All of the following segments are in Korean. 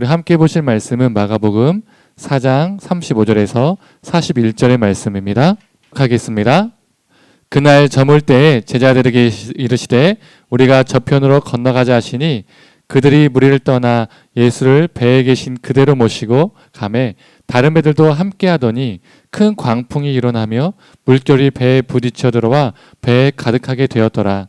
우리 함께 보실 말씀은 마가복음 4장 35절에서 41절의 말씀입니다. 하겠습니다. 그날 저물 때에 제자들에게 이르시되 우리가 저편으로 건너가자 하시니 그들이 무리를 떠나 예수를 배에 계신 그대로 모시고 감에 다른 배들도 함께 하더니 큰 광풍이 일어나며 물결이 배에 부딪혀 들어와 배에 가득하게 되었더라.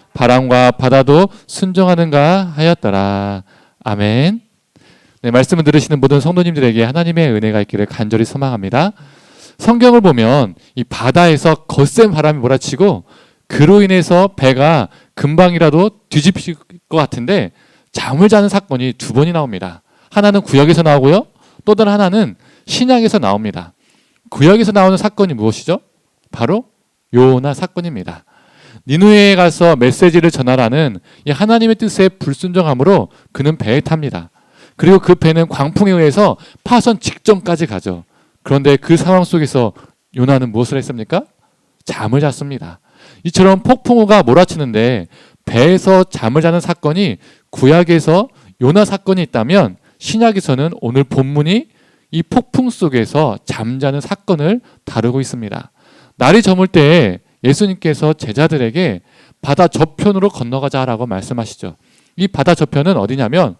바람과 바다도 순종하는가 하였더라 아멘 네, 말씀을 들으시는 모든 성도님들에게 하나님의 은혜가 있기를 간절히 소망합니다. 성경을 보면 이 바다에서 거센 바람이 몰아치고 그로 인해서 배가 금방이라도 뒤집힐 것 같은데 잠을 자는 사건이 두 번이 나옵니다. 하나는 구역에서 나오고요. 또 다른 하나는 신약에서 나옵니다. 구역에서 나오는 사건이 무엇이죠? 바로 요나 사건입니다. 니누에 가서 메시지를 전하라는 이 하나님의 뜻에 불순종함으로 그는 배에 탑니다. 그리고 그 배는 광풍에 의해서 파선 직전까지 가죠. 그런데 그 상황 속에서 요나는 무엇을 했습니까? 잠을 잤습니다. 이처럼 폭풍우가 몰아치는데 배에서 잠을 자는 사건이 구약에서 요나 사건이 있다면 신약에서는 오늘 본문이 이 폭풍 속에서 잠자는 사건을 다루고 있습니다. 날이 저물 때에 예수님께서 제자들에게 바다 저편으로 건너가자라고 말씀하시죠. 이 바다 저편은 어디냐면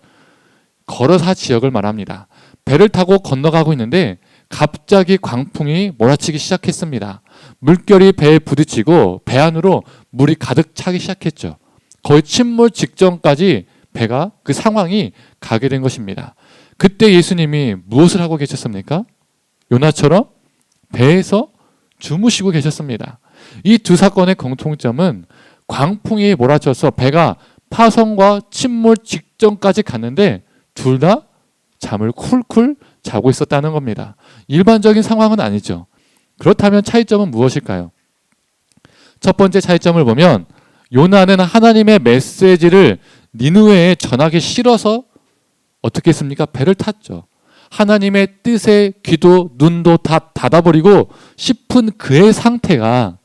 걸어사 지역을 말합니다. 배를 타고 건너가고 있는데 갑자기 광풍이 몰아치기 시작했습니다. 물결이 배에 부딪히고 배 안으로 물이 가득 차기 시작했죠. 거의 침몰 직전까지 배가 그 상황이 가게 된 것입니다. 그때 예수님이 무엇을 하고 계셨습니까? 요나처럼 배에서 주무시고 계셨습니다. 이 두 사건의 공통점은 광풍이 몰아쳐서 배가 파선과 침몰 직전까지 갔는데 둘 다 잠을 쿨쿨 자고 있었다는 겁니다. 일반적인 상황은 아니죠. 그렇다면 차이점은 무엇일까요? 첫 번째 차이점을 보면 요나는 하나님의 메시지를 니누에에 전하기 싫어서 어떻게 했습니까? 배를 탔죠. 하나님의 뜻에 귀도 눈도 다 닫아버리고 싶은 그의 상태가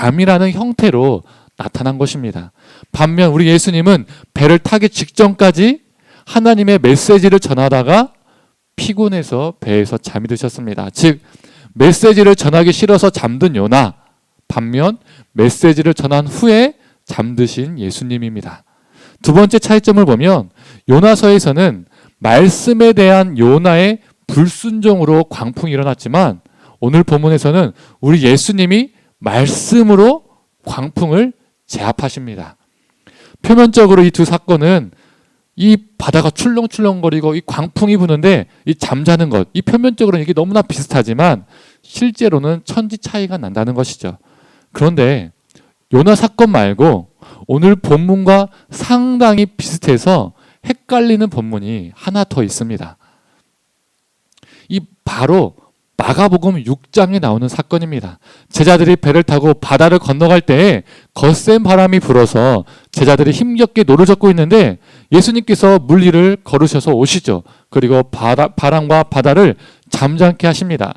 잠이라는 형태로 나타난 것입니다. 반면 우리 예수님은 배를 타기 직전까지 하나님의 메시지를 전하다가 피곤해서 배에서 잠이 드셨습니다. 즉 메시지를 전하기 싫어서 잠든 요나 반면 메시지를 전한 후에 잠드신 예수님입니다. 두 번째 차이점을 보면 요나서에서는 말씀에 대한 요나의 불순종으로 광풍이 일어났지만 오늘 본문에서는 우리 예수님이 말씀으로 광풍을 제압하십니다. 표면적으로 이 두 사건은 이 바다가 출렁출렁거리고 이 광풍이 부는데 이 잠자는 것, 이 표면적으로는 이게 너무나 비슷하지만 실제로는 천지 차이가 난다는 것이죠. 그런데 요나 사건 말고 오늘 본문과 상당히 비슷해서 헷갈리는 본문이 하나 더 있습니다. 이 바로 마가복음 6장에 나오는 사건입니다. 제자들이 배를 타고 바다를 건너갈 때에 거센 바람이 불어서 제자들이 힘겹게 노를 젓고 있는데 예수님께서 물 위를 걸으셔서 오시죠. 그리고 바다, 바람과 바다를 잠잠케 하십니다.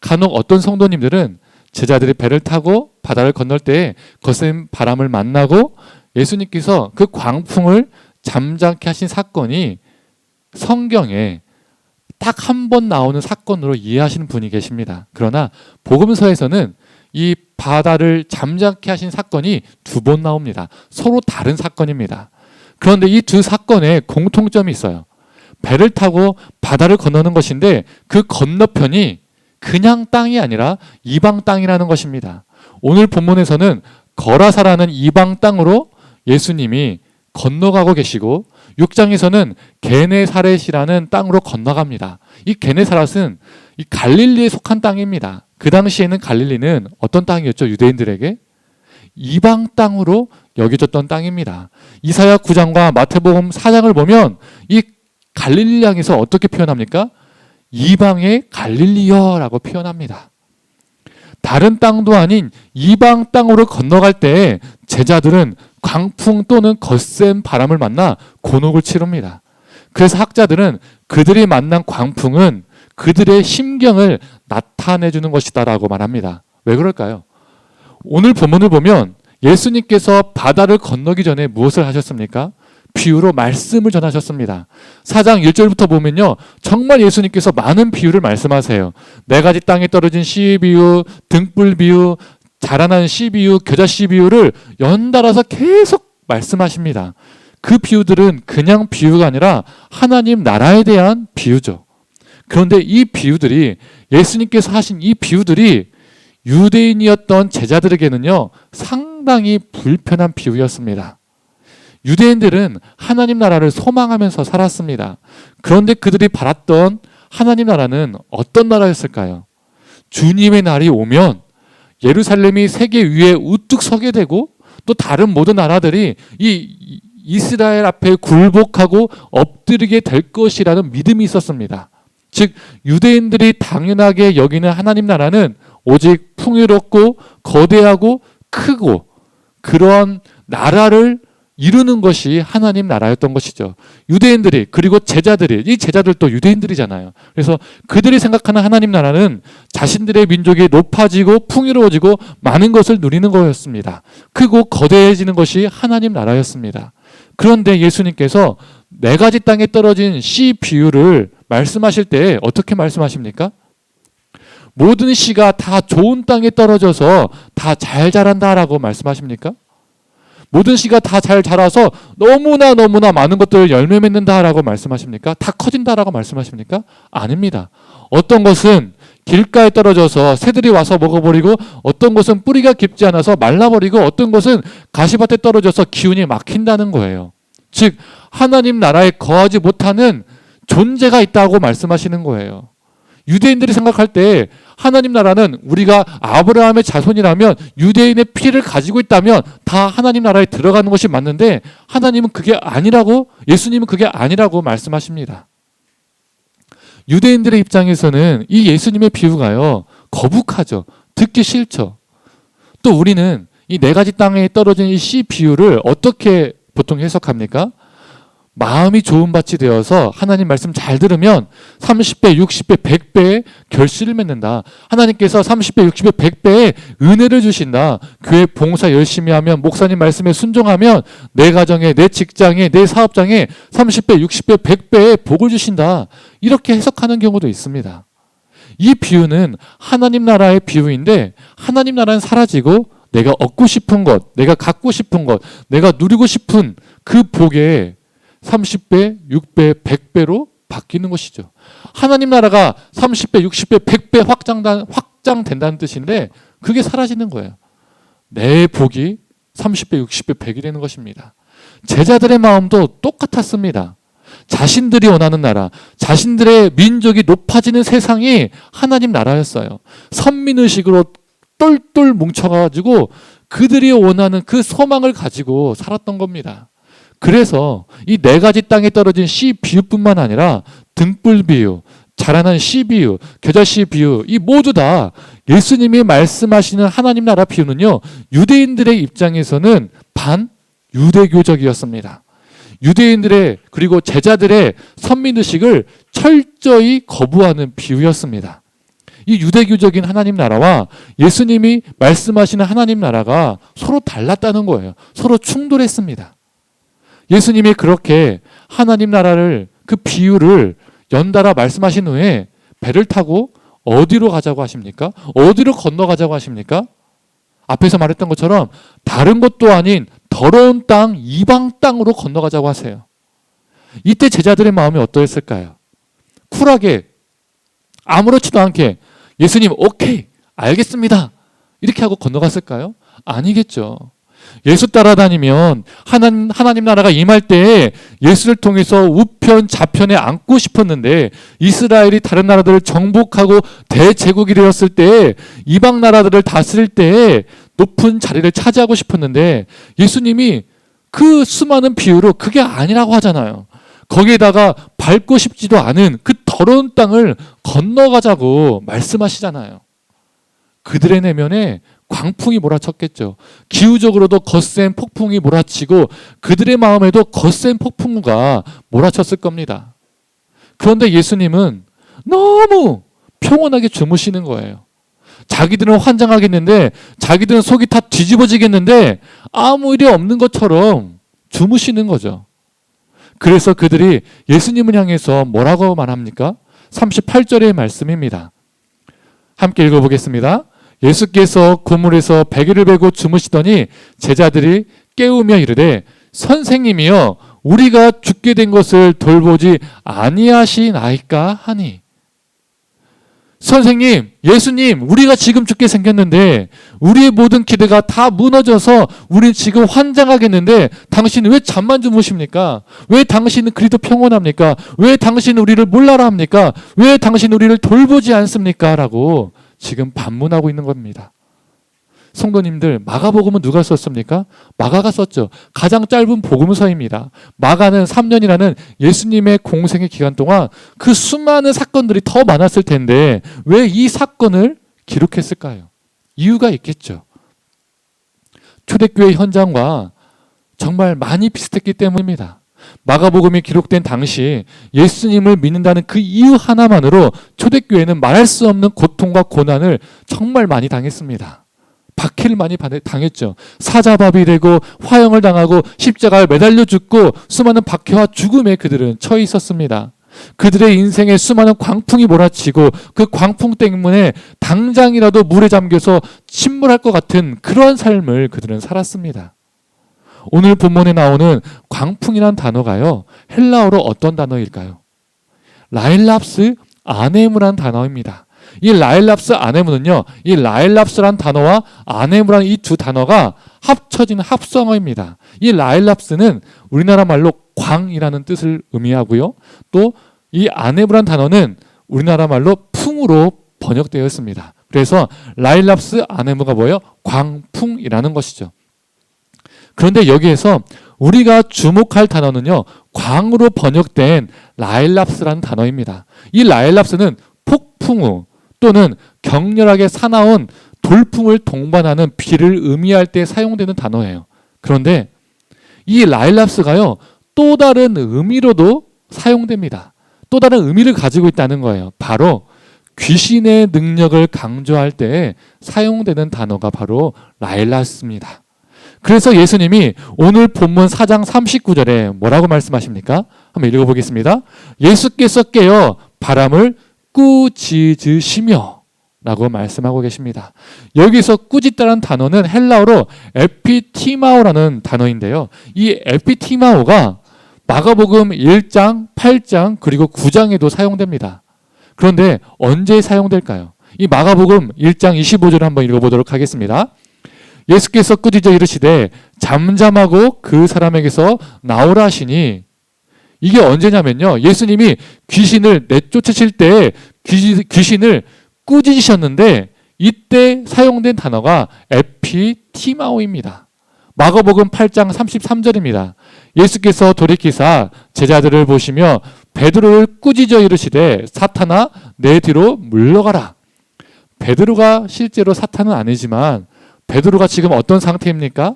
간혹 어떤 성도님들은 제자들이 배를 타고 바다를 건널 때에 거센 바람을 만나고 예수님께서 그 광풍을 잠잠케 하신 사건이 성경에 딱 한 번 나오는 사건으로 이해하시는 분이 계십니다. 그러나 복음서에서는 이 바다를 잠잠케 하신 사건이 두 번 나옵니다. 서로 다른 사건입니다. 그런데 이 두 사건에 공통점이 있어요. 배를 타고 바다를 건너는 것인데 그 건너편이 그냥 땅이 아니라 이방 땅이라는 것입니다. 오늘 본문에서는 거라사라는 이방 땅으로 예수님이 건너가고 계시고 6장에서는 게네사렛이라는 땅으로 건너갑니다. 이 게네사렛은 이 갈릴리에 속한 땅입니다. 그 당시에는 갈릴리는 어떤 땅이었죠? 유대인들에게 이방 땅으로 여겨졌던 땅입니다. 이사야 9장과 마태복음 4장을 보면 이 갈릴리 향해서 어떻게 표현합니까? 이방의 갈릴리여라고 표현합니다. 다른 땅도 아닌 이방 땅으로 건너갈 때 제자들은 광풍 또는 거센 바람을 만나 곤혹을 치릅니다. 그래서 학자들은 그들이 만난 광풍은 그들의 심경을 나타내 주는 것이다라고 말합니다. 왜 그럴까요? 오늘 본문을 보면 예수님께서 바다를 건너기 전에 무엇을 하셨습니까? 비유로 말씀을 전하셨습니다. 4장 1절부터 보면요. 정말 예수님께서 많은 비유를 말씀하세요. 네 가지 땅에 떨어진 씨 비유, 등불 비유, 자라난 씨 비유, 겨자 씨 비유를 연달아서 계속 말씀하십니다. 그 비유들은 그냥 비유가 아니라 하나님 나라에 대한 비유죠. 그런데 이 비유들이 예수님께서 하신 이 비유들이 유대인이었던 제자들에게는요, 상당히 불편한 비유였습니다. 유대인들은 하나님 나라를 소망하면서 살았습니다. 그런데 그들이 바랐던 하나님 나라는 어떤 나라였을까요? 주님의 날이 오면 예루살렘이 세계 위에 우뚝 서게 되고 또 다른 모든 나라들이 이 이스라엘 앞에 굴복하고 엎드리게 될 것이라는 믿음이 있었습니다. 즉 유대인들이 당연하게 여기는 하나님 나라는 오직 풍요롭고 거대하고 크고 그런 나라를 이루는 것이 하나님 나라였던 것이죠. 유대인들이 그리고 제자들이 이 제자들도 유대인들이잖아요. 그래서 그들이 생각하는 하나님 나라는 자신들의 민족이 높아지고 풍요로워지고 많은 것을 누리는 거였습니다. 크고 거대해지는 것이 하나님 나라였습니다. 그런데 예수님께서 네 가지 땅에 떨어진 씨 비유를 말씀하실 때 어떻게 말씀하십니까? 모든 씨가 다 좋은 땅에 떨어져서 다 잘 자란다라고 말씀하십니까? 모든 씨가 다 잘 자라서 너무나 너무나 많은 것들을 열매 맺는다라고 말씀하십니까? 다 커진다라고 말씀하십니까? 아닙니다. 어떤 것은 길가에 떨어져서 새들이 와서 먹어버리고 어떤 것은 뿌리가 깊지 않아서 말라버리고 어떤 것은 가시밭에 떨어져서 기운이 막힌다는 거예요. 즉 하나님 나라에 거하지 못하는 존재가 있다고 말씀하시는 거예요. 유대인들이 생각할 때 하나님 나라는 우리가 아브라함의 자손이라면 유대인의 피를 가지고 있다면 다 하나님 나라에 들어가는 것이 맞는데 하나님은 그게 아니라고 예수님은 그게 아니라고 말씀하십니다. 유대인들의 입장에서는 이 예수님의 비유가요 거북하죠. 듣기 싫죠. 또 우리는 이 네 가지 땅에 떨어진 이 씨 비유를 어떻게 보통 해석합니까? 마음이 좋은 밭이 되어서 하나님 말씀 잘 들으면 30배, 60배, 100배의 결실을 맺는다. 하나님께서 30배, 60배, 100배의 은혜를 주신다. 교회 봉사 열심히 하면 목사님 말씀에 순종하면 내 가정에, 내 직장에, 내 사업장에 30배, 60배, 100배의 복을 주신다. 이렇게 해석하는 경우도 있습니다. 이 비유는 하나님 나라의 비유인데 하나님 나라는 사라지고 내가 얻고 싶은 것, 내가 갖고 싶은 것, 내가 누리고 싶은 그 복에 30배, 6배, 100배로 바뀌는 것이죠. 하나님 나라가 30배, 60배, 100배 확장단, 확장된다는 뜻인데 그게 사라지는 거예요. 내 복이 30배, 60배, 100이 되는 것입니다. 제자들의 마음도 똑같았습니다. 자신들이 원하는 나라, 자신들의 민족이 높아지는 세상이 하나님 나라였어요. 선민의식으로 똘똘 뭉쳐가지고 그들이 원하는 그 소망을 가지고 살았던 겁니다. 그래서 이 네 가지 땅에 떨어진 씨 비유뿐만 아니라 등불 비유, 자라난 씨 비유, 겨자 씨 비유, 이 모두 다 예수님이 말씀하시는 하나님 나라 비유는요, 유대인들의 입장에서는 반 유대교적이었습니다. 유대인들의 그리고 제자들의 선민의식을 철저히 거부하는 비유였습니다. 이 유대교적인 하나님 나라와 예수님이 말씀하시는 하나님 나라가 서로 달랐다는 거예요. 서로 충돌했습니다. 예수님이 그렇게 하나님 나라를 그 비유를 연달아 말씀하신 후에 배를 타고 어디로 가자고 하십니까? 어디로 건너가자고 하십니까? 앞에서 말했던 것처럼 다른 곳도 아닌 더러운 땅, 이방 땅으로 건너가자고 하세요. 이때 제자들의 마음이 어떠했을까요? 쿨하게 아무렇지도 않게 예수님 오케이 알겠습니다 이렇게 하고 건너갔을까요? 아니겠죠. 예수 따라다니면 하나님, 하나님 나라가 임할 때 예수를 통해서 우편 좌편에 앉고 싶었는데 이스라엘이 다른 나라들을 정복하고 대제국이 되었을 때 이방 나라들을 다스릴 때 높은 자리를 차지하고 싶었는데 예수님이 그 수많은 비유로 그게 아니라고 하잖아요. 거기에다가 밟고 싶지도 않은 그 더러운 땅을 건너가자고 말씀하시잖아요. 그들의 내면에 광풍이 몰아쳤겠죠. 기후적으로도 거센 폭풍이 몰아치고 그들의 마음에도 거센 폭풍우가 몰아쳤을 겁니다. 그런데 예수님은 너무 평온하게 주무시는 거예요. 자기들은 환장하겠는데 자기들은 속이 다 뒤집어지겠는데 아무 일이 없는 것처럼 주무시는 거죠. 그래서 그들이 예수님을 향해서 뭐라고 말합니까? 38절의 말씀입니다. 함께 읽어보겠습니다. 예수께서 고물에서 베개를 베고 주무시더니 제자들이 깨우며 이르되 선생님이여 우리가 죽게 된 것을 돌보지 아니하시나이까 하니 선생님, 예수님, 우리가 지금 죽게 생겼는데 우리의 모든 기대가 다 무너져서 우린 지금 환장하겠는데 당신은 왜 잠만 주무십니까? 왜 당신은 그리도 평온합니까? 왜 당신은 우리를 몰라라 합니까? 왜 당신은 우리를 돌보지 않습니까? 라고 지금 반문하고 있는 겁니다. 성도님들, 마가복음은 누가 썼습니까? 마가가 썼죠. 가장 짧은 복음서입니다. 마가는 3년이라는 예수님의 공생의 기간 동안 그 수많은 사건들이 더 많았을 텐데 왜 이 사건을 기록했을까요? 이유가 있겠죠. 초대교회 현장과 정말 많이 비슷했기 때문입니다. 마가복음이 기록된 당시 예수님을 믿는다는 그 이유 하나만으로 초대교회는 말할 수 없는 고통과 고난을 정말 많이 당했습니다. 박해를 많이 당했죠. 사자밥이 되고 화형을 당하고 십자가에 매달려 죽고 수많은 박해와 죽음에 그들은 처해 있었습니다. 그들의 인생에 수많은 광풍이 몰아치고 그 광풍 때문에 당장이라도 물에 잠겨서 침몰할 것 같은 그러한 삶을 그들은 살았습니다. 오늘 본문에 나오는 광풍이란 단어가요. 헬라어로 어떤 단어일까요? 라일랍스 아네무란 단어입니다. 이 라일랍스 아네무는요. 이 라일랍스란 단어와 아네무란 이 두 단어가 합쳐진 합성어입니다. 이 라일랍스는 우리나라 말로 광이라는 뜻을 의미하고요. 또 이 아네무란 단어는 우리나라 말로 풍으로 번역되어 있습니다. 그래서 라일랍스 아네무가 뭐예요? 광풍이라는 것이죠. 그런데 여기에서 우리가 주목할 단어는요, 광으로 번역된 라일랍스라는 단어입니다. 이 라일랍스는 폭풍우 또는 격렬하게 사나운 돌풍을 동반하는 비를 의미할 때 사용되는 단어예요. 그런데 이 라일랍스가요, 또 다른 의미로도 사용됩니다. 또 다른 의미를 가지고 있다는 거예요. 바로 귀신의 능력을 강조할 때 사용되는 단어가 바로 라일랍스입니다. 그래서 예수님이 오늘 본문 4장 39절에 뭐라고 말씀하십니까? 한번 읽어보겠습니다. 예수께서 깨어 바람을 꾸짖으시며 라고 말씀하고 계십니다. 여기서 꾸짖다는 단어는 헬라어로 에피티마오라는 단어인데요. 이 에피티마오가 마가복음 1장, 8장, 그리고 9장에도 사용됩니다. 그런데 언제 사용될까요? 이 마가복음 1장 25절을 한번 읽어보도록 하겠습니다. 예수께서 꾸짖어 이르시되 잠잠하고 그 사람에게서 나오라 하시니 이게 언제냐면요. 예수님이 귀신을 내쫓으실 때 귀신 을 꾸짖으셨는데 이때 사용된 단어가 에피티마오입니다. 마가복음 8장 33절입니다. 예수께서 돌이키사 제자들을 보시며 베드로를 꾸짖어 이르시되 사탄아 내 뒤로 물러가라. 베드로가 실제로 사탄은 아니지만 베드로가 지금 어떤 상태입니까?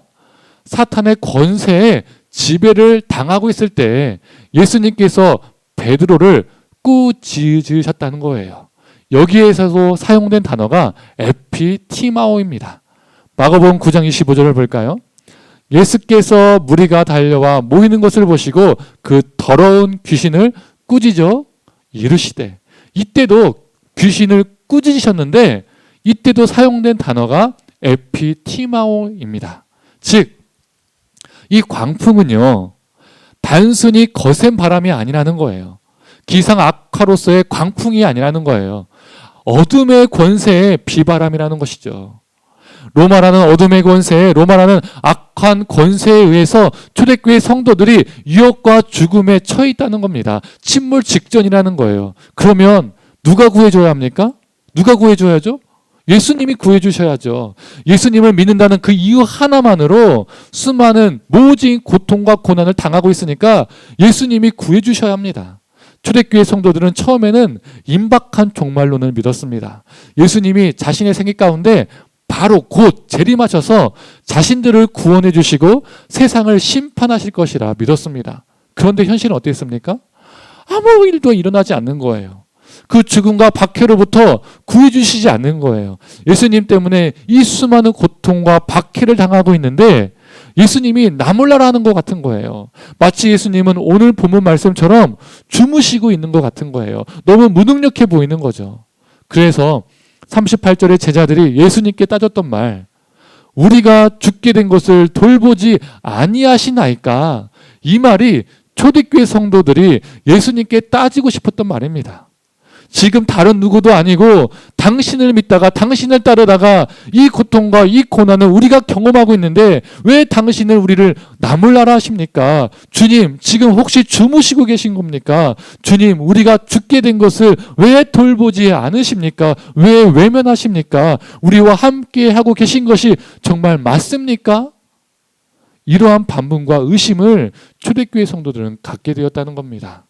사탄의 권세에 지배를 당하고 있을 때 예수님께서 베드로를 꾸짖으셨다는 거예요. 여기에서도 사용된 단어가 에피티마오입니다. 마가복음 9장 25절을 볼까요? 예수께서 무리가 달려와 모이는 것을 보시고 그 더러운 귀신을 꾸짖어 이르시되 이때도 귀신을 꾸짖으셨는데 이때도 사용된 단어가 에피티마오입니다. 즉, 이 광풍은요, 단순히 거센 바람이 아니라는 거예요. 기상 악화로서의 광풍이 아니라는 거예요. 어둠의 권세의 비바람이라는 것이죠. 로마라는 어둠의 권세, 로마라는 악한 권세에 의해서 초대교회 성도들이 유혹과 죽음에 처해 있다는 겁니다. 침몰 직전이라는 거예요. 그러면 누가 구해줘야 합니까? 누가 구해줘야죠? 예수님이 구해주셔야죠. 예수님을 믿는다는 그 이유 하나만으로 수많은 모진 고통과 고난을 당하고 있으니까 예수님이 구해주셔야 합니다. 초대교회 성도들은 처음에는 임박한 종말론을 믿었습니다. 예수님이 자신의 생기 가운데 바로 곧 재림하셔서 자신들을 구원해 주시고 세상을 심판하실 것이라 믿었습니다. 그런데 현실은 어땠습니까? 아무 일도 일어나지 않는 거예요. 그 죽음과 박해로부터 구해주시지 않는 거예요. 예수님 때문에 이 수많은 고통과 박해를 당하고 있는데 예수님이 나 몰라라 하는 것 같은 거예요. 마치 예수님은 오늘 본문 말씀처럼 주무시고 있는 것 같은 거예요. 너무 무능력해 보이는 거죠. 그래서 38절에 제자들이 예수님께 따졌던 말, 우리가 죽게 된 것을 돌보지 아니하시나이까 이 말이 초대교회 성도들이 예수님께 따지고 싶었던 말입니다. 지금 다른 누구도 아니고 당신을 믿다가 당신을 따르다가 이 고통과 이 고난을 우리가 경험하고 있는데 왜 당신을 우리를 나몰라라 하십니까? 주님, 지금 혹시 주무시고 계신 겁니까? 주님, 우리가 죽게 된 것을 왜 돌보지 않으십니까? 왜 외면하십니까? 우리와 함께 하고 계신 것이 정말 맞습니까? 이러한 반문과 의심을 초대교회 성도들은 갖게 되었다는 겁니다.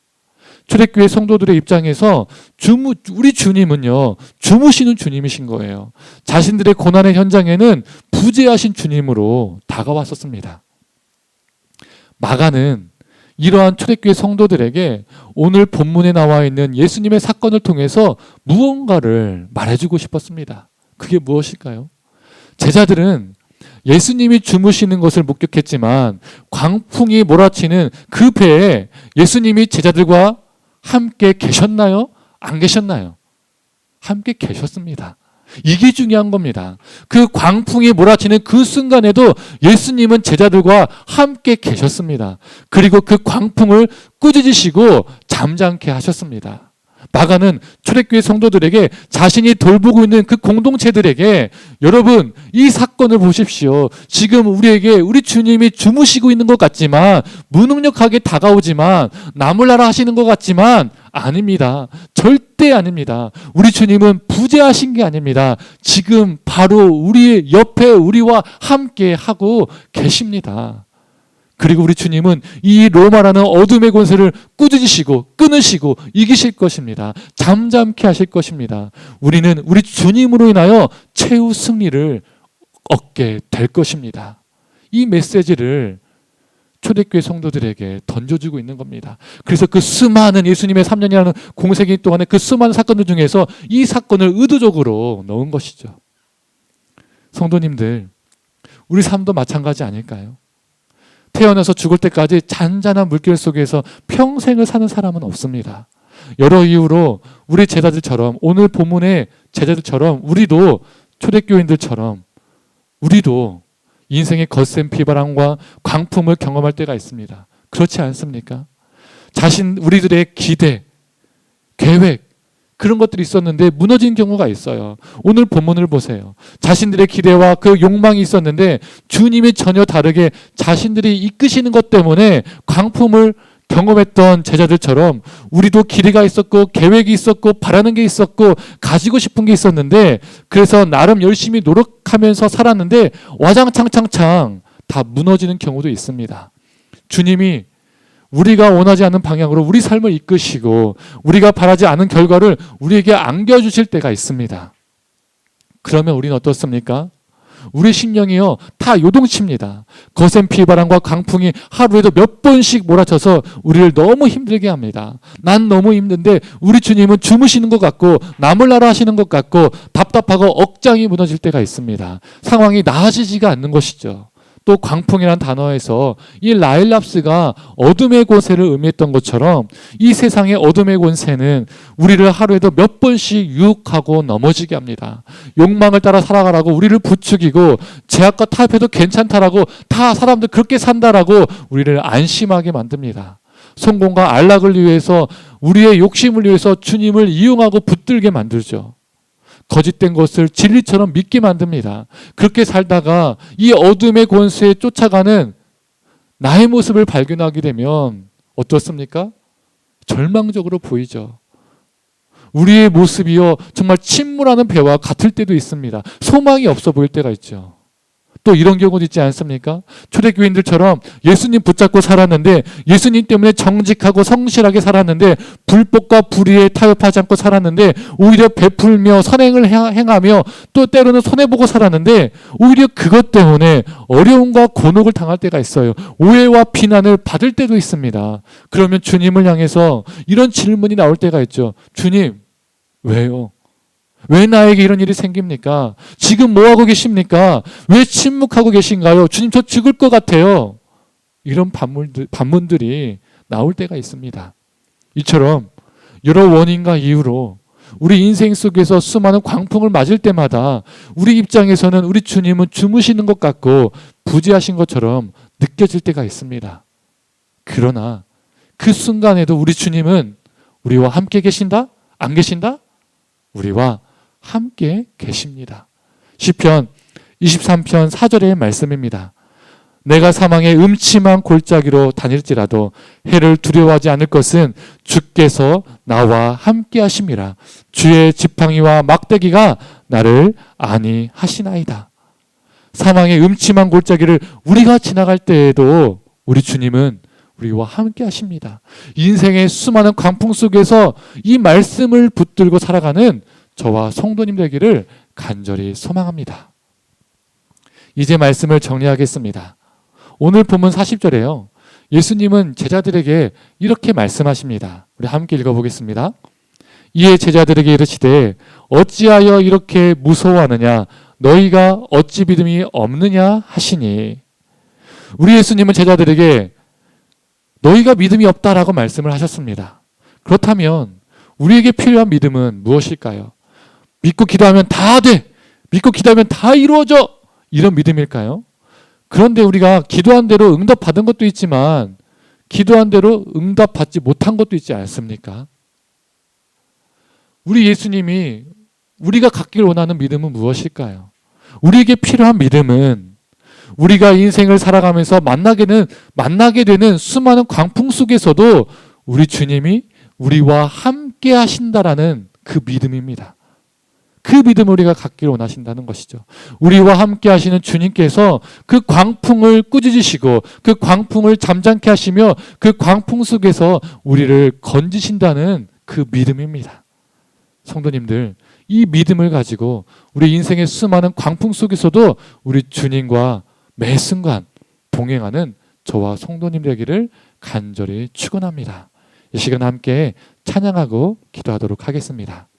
초대교회 성도들의 입장에서 주무, 우리 주님은요, 주무시는 주님이신 거예요. 자신들의 고난의 현장에는 부재하신 주님으로 다가왔었습니다. 마가는 이러한 초대교회 성도들에게 오늘 본문에 나와 있는 예수님의 사건을 통해서 무언가를 말해주고 싶었습니다. 그게 무엇일까요? 제자들은 예수님이 주무시는 것을 목격했지만 광풍이 몰아치는 그 배에 예수님이 제자들과 함께 계셨나요? 안 계셨나요? 함께 계셨습니다. 이게 중요한 겁니다. 그 광풍이 몰아치는 그 순간에도 예수님은 제자들과 함께 계셨습니다. 그리고 그 광풍을 꾸짖으시고 잠잠케 하셨습니다. 마가는 초대교회 성도들에게 자신이 돌보고 있는 그 공동체들에게 여러분 이 사건을 보십시오. 지금 우리에게 우리 주님이 주무시고 있는 것 같지만 무능력하게 다가오지만 나몰라라 하시는 것 같지만 아닙니다. 절대 아닙니다. 우리 주님은 부재하신 게 아닙니다. 지금 바로 우리 옆에 우리와 함께 하고 계십니다. 그리고 우리 주님은 이 로마라는 어둠의 권세를 꾸짖으시고 끊으시고 이기실 것입니다. 잠잠케 하실 것입니다. 우리는 우리 주님으로 인하여 최후 승리를 얻게 될 것입니다. 이 메시지를 초대교회 성도들에게 던져주고 있는 겁니다. 그래서 그 수많은 예수님의 3년이라는 공세기 동안에 그 수많은 사건들 중에서 이 사건을 의도적으로 넣은 것이죠. 성도님들, 우리 삶도 마찬가지 아닐까요? 태어나서 죽을 때까지 잔잔한 물길 속에서 평생을 사는 사람은 없습니다. 여러 이유로 우리 제자들처럼 오늘 본문의 제자들처럼 우리도 초대교인들처럼 우리도 인생의 거센 비바람과 광풍을 경험할 때가 있습니다. 그렇지 않습니까? 자신 우리들의 기대, 계획 그런 것들이 있었는데 무너진 경우가 있어요. 오늘 본문을 보세요. 자신들의 기대와 그 욕망이 있었는데 주님이 전혀 다르게 자신들이 이끄시는 것 때문에 광풍을 경험했던 제자들처럼 우리도 기대가 있었고 계획이 있었고 바라는 게 있었고 가지고 싶은 게 있었는데 그래서 나름 열심히 노력하면서 살았는데 와장창창창 다 무너지는 경우도 있습니다. 주님이 우리가 원하지 않는 방향으로 우리 삶을 이끄시고 우리가 바라지 않은 결과를 우리에게 안겨주실 때가 있습니다. 그러면 우리는 어떻습니까? 우리 심령이요 다 요동칩니다. 거센 비바람과 강풍이 하루에도 몇 번씩 몰아쳐서 우리를 너무 힘들게 합니다. 난 너무 힘든데 우리 주님은 주무시는 것 같고 나몰라라 하시는 것 같고 답답하고 억장이 무너질 때가 있습니다. 상황이 나아지지가 않는 것이죠. 또 광풍이라는 단어에서 이 라일랍스가 어둠의 권세를 의미했던 것처럼 이 세상의 어둠의 권세는 우리를 하루에도 몇 번씩 유혹하고 넘어지게 합니다. 욕망을 따라 살아가라고 우리를 부추기고 제약과 타협해도 괜찮다라고 다 사람들 그렇게 산다라고 우리를 안심하게 만듭니다. 성공과 안락을 위해서 우리의 욕심을 위해서 주님을 이용하고 붙들게 만들죠. 거짓된 것을 진리처럼 믿게 만듭니다. 그렇게 살다가 이 어둠의 권세에 쫓아가는 나의 모습을 발견하게 되면 어떻습니까? 절망적으로 보이죠. 우리의 모습이요 정말 침몰하는 배와 같을 때도 있습니다. 소망이 없어 보일 때가 있죠. 또 이런 경우도 있지 않습니까? 초대교인들처럼 예수님 붙잡고 살았는데 예수님 때문에 정직하고 성실하게 살았는데 불법과 불의에 타협하지 않고 살았는데 오히려 베풀며 선행을 행- 행하며 또 때로는 손해보고 살았는데 오히려 그것 때문에 어려움과 곤혹을 당할 때가 있어요. 오해와 비난을 받을 때도 있습니다. 그러면 주님을 향해서 이런 질문이 나올 때가 있죠. 주님, 왜요? 왜 나에게 이런 일이 생깁니까? 지금 뭐 하고 계십니까? 왜 침묵하고 계신가요? 주님 저 죽을 것 같아요. 이런 반문들, 반문들이 나올 때가 있습니다. 이처럼 여러 원인과 이유로 우리 인생 속에서 수많은 광풍을 맞을 때마다 우리 입장에서는 우리 주님은 주무시는 것 같고 부지하신 것처럼 느껴질 때가 있습니다. 그러나 그 순간에도 우리 주님은 우리와 함께 계신다? 안 계신다? 우리와 함께 계십니다. 시편 23편 4절의 말씀입니다. 내가 사망의 음침한 골짜기로 다닐지라도 해를 두려워하지 않을 것은 주께서 나와 함께 하심이라. 주의 지팡이와 막대기가 나를 안위하시나이다. 사망의 음침한 골짜기를 우리가 지나갈 때에도 우리 주님은 우리와 함께 하십니다. 인생의 수많은 광풍 속에서 이 말씀을 붙들고 살아가는 저와 성도님 되기를 간절히 소망합니다. 이제 말씀을 정리하겠습니다. 오늘 본문 40절에요. 예수님은 제자들에게 이렇게 말씀하십니다. 우리 함께 읽어보겠습니다. 이에 제자들에게 이르시되 어찌하여 이렇게 무서워하느냐 너희가 어찌 믿음이 없느냐 하시니 우리 예수님은 제자들에게 너희가 믿음이 없다라고 말씀을 하셨습니다. 그렇다면 우리에게 필요한 믿음은 무엇일까요? 믿고 기도하면 다 돼. 믿고 기도하면 다 이루어져. 이런 믿음일까요? 그런데 우리가 기도한 대로 응답받은 것도 있지만 기도한 대로 응답받지 못한 것도 있지 않습니까? 우리 예수님이 우리가 갖기를 원하는 믿음은 무엇일까요? 우리에게 필요한 믿음은 우리가 인생을 살아가면서 만나게 되는 만나게 되는 수많은 광풍 속에서도 우리 주님이 우리와 함께 하신다라는 그 믿음입니다. 그 믿음을 우리가 갖기를 원하신다는 것이죠. 우리와 함께 하시는 주님께서 그 광풍을 꾸짖으시고 그 광풍을 잠잠케 하시며 그 광풍 속에서 우리를 건지신다는 그 믿음입니다. 성도님들, 이 믿음을 가지고 우리 인생의 수많은 광풍 속에서도 우리 주님과 매 순간 동행하는 저와 성도님 되기를 간절히 축원합니다. 이 시간 함께 찬양하고 기도하도록 하겠습니다.